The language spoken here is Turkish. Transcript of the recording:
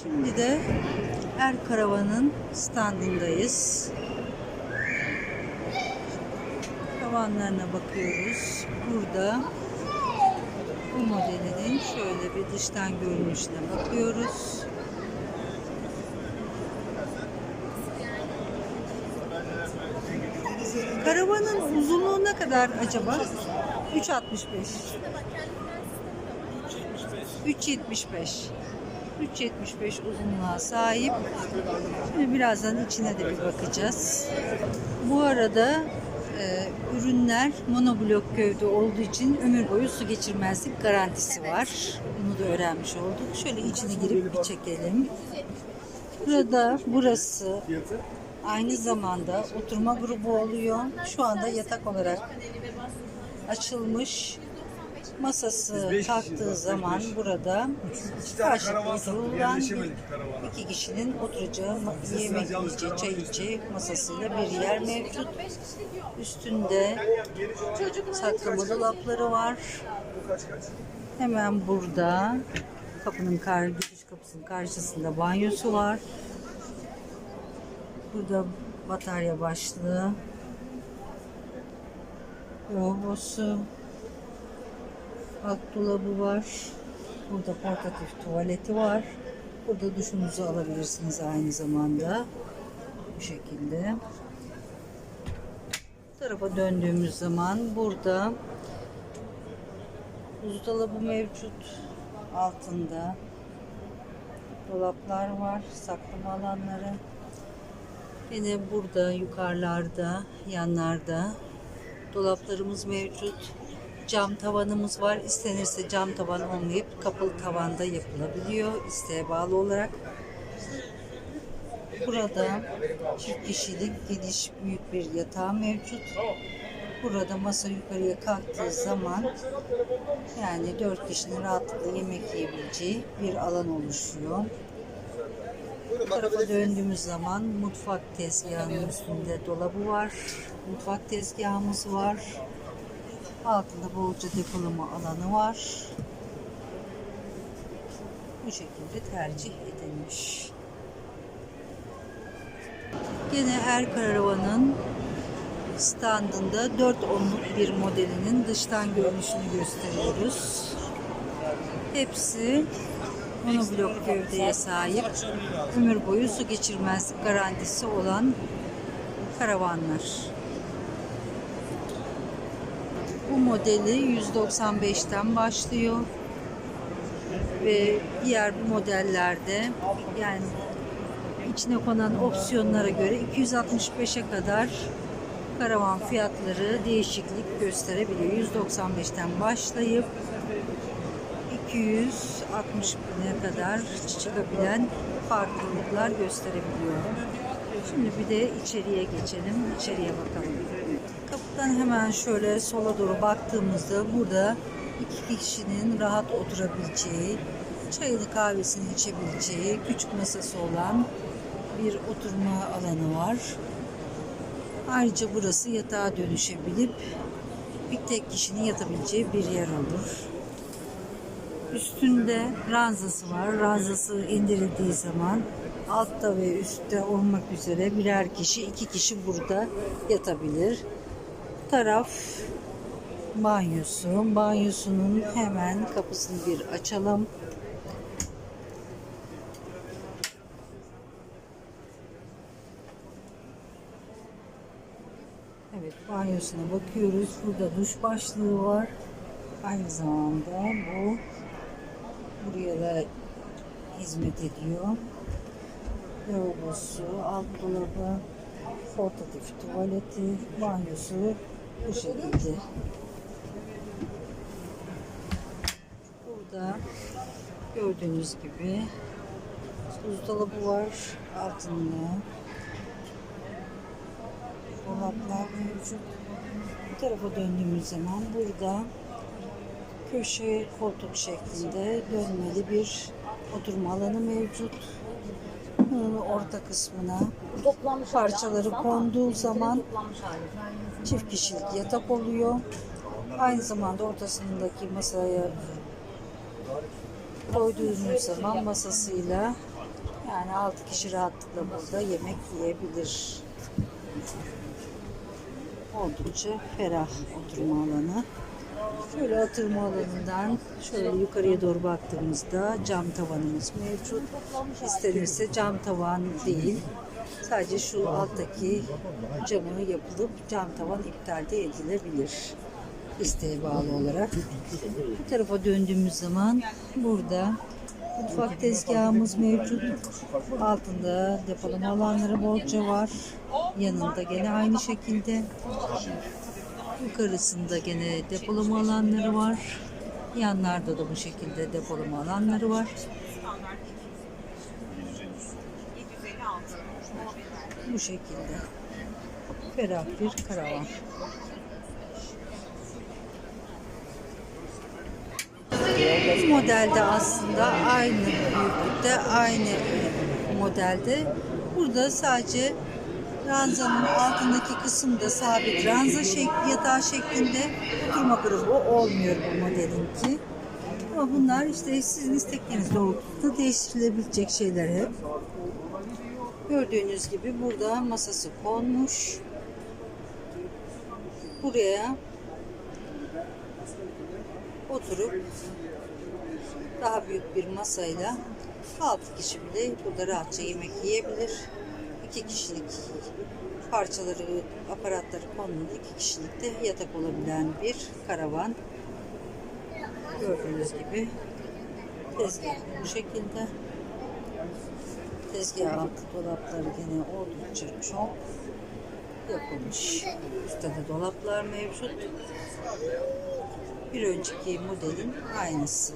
Şimdi de Er Karavan'ın standındayız. Karavanlarına bakıyoruz. Burada bu modelinin şöyle bir dıştan görünüşüne bakıyoruz. Karavanın uzunluğu ne kadar acaba? 3.65. 3.75. 3.75 uzunluğa sahip. Şimdi birazdan içine de bir bakacağız. Bu arada e, ürünler monoblok gövde olduğu için ömür boyu su geçirmezlik garantisi var. Bunu da öğrenmiş olduk. Şöyle içine girip bir çekelim. Burada burası aynı zamanda oturma grubu oluyor. Şu anda yatak olarak açılmış. Masası kalktığı zaman burada karşılıklı oturulan iki kişinin oturacağı, yemek yiyeceği, çay içeceği masasıyla bir yer mevcut. Üstünde saklama dolapları var. Hemen burada kapının kar giriş kapısının karşısında banyosu var. Burada batarya başlığı. Lavabosu. Alt dolabı var. Burada portatif tuvaleti var. Burada duşunuzu alabilirsiniz aynı zamanda. Bu şekilde. Bu tarafa döndüğümüz zaman burada buzdolabı mevcut. Altında dolaplar var. Saklama alanları. Yine burada yukarılarda, yanlarda dolaplarımız mevcut. Cam tavanımız var. İstenirse cam tavan olmayıp kapalı tavanda yapılabiliyor isteğe bağlı olarak. Burada çift kişilik geniş büyük bir yatağı mevcut. Burada masa yukarıya kalktığı zaman yani dört kişinin rahatlıkla yemek yiyebileceği bir alan oluşuyor. Bu tarafa döndüğümüz zaman mutfak tezgahının üstünde dolabı var. Mutfak tezgahımız var. Altında bolca depolama alanı var. Bu şekilde tercih edilmiş. Gene Er Karavan'ın standında 4 onluk bir modelinin dıştan görünüşünü gösteriyoruz. Hepsi monoblok gövdeye sahip, ömür boyu su geçirmezlik garantisi olan karavanlar. Bu modeli 195'ten başlıyor ve diğer bu modellerde yani içine konan opsiyonlara göre 265'e kadar karavan fiyatları değişiklik gösterebiliyor. 195'ten başlayıp 260 bine kadar çıkabilen farklılıklar gösterebiliyor. Şimdi bir de içeriye geçelim. İçeriye bakalım. Kapıdan hemen şöyle sola doğru baktığımızda burada iki kişinin rahat oturabileceği, çayını kahvesini içebileceği küçük masası olan bir oturma alanı var. Ayrıca burası yatağa dönüşebilip bir tek kişinin yatabileceği bir yer olur. Üstünde ranzası var. Ranzası indirildiği zaman altta ve üstte olmak üzere birer kişi, iki kişi burada yatabilir. Taraf banyosu. Banyosunun hemen kapısını bir açalım. Evet banyosuna bakıyoruz. Burada duş başlığı var. Aynı zamanda bu buraya da hizmet ediyor. Lavabosu, alt dolabı, portatif tuvaleti, banyosu bu şekilde. Burada gördüğünüz gibi buzdolabı var altında. Dolaplar mevcut. Bu tarafa döndüğümüz zaman burada köşe koltuk şeklinde dönmeli bir oturma alanı mevcut. Bunun orta kısmına parçaları konduğu zaman çift kişilik yatak oluyor. Aynı zamanda ortasındaki masaya koyduğunuz zaman masasıyla Yani 6 kişi rahatlıkla burada yemek yiyebilir. Oldukça ferah oturma alanı. Şöyle oturma alanından şöyle yukarıya doğru baktığımızda cam tavanımız mevcut. İstenirse cam tavan değil. Sadece şu alttaki camı yapılıp cam tavan iptal de edilebilir. İsteğe bağlı olarak. Bu tarafa döndüğümüz zaman burada mutfak tezgahımız mevcut. Altında depolama alanları bolca var. Yanında gene aynı şekilde. Yukarısında gene depolama alanları var. Yanlarda da bu şekilde depolama alanları var. Bu şekilde. Ferah bir karavan. Bu modelde aslında aynı büyüklükte, aynı modelde. Burada sadece ranzanın altındaki kısımda sabit ranza şekli, yatağı şeklinde oturma grubu olmuyor bu modelinki. Ama bunlar işte sizin istekleriniz doğrultusunda değiştirilebilecek şeyler hep. Gördüğünüz gibi burada masası konmuş. Buraya oturup daha büyük bir masayla 6 kişi bile burada rahatça yemek yiyebilir. 2 kişilik parçaları, aparatları konulu 2 kişilik de yatak olabilen bir karavan. Gördüğünüz gibi tezgah bu şekilde. Tezgah altı dolapları gene oldukça çok yapılmış. Üstte de dolaplar mevcut. Bir önceki modelin aynısı.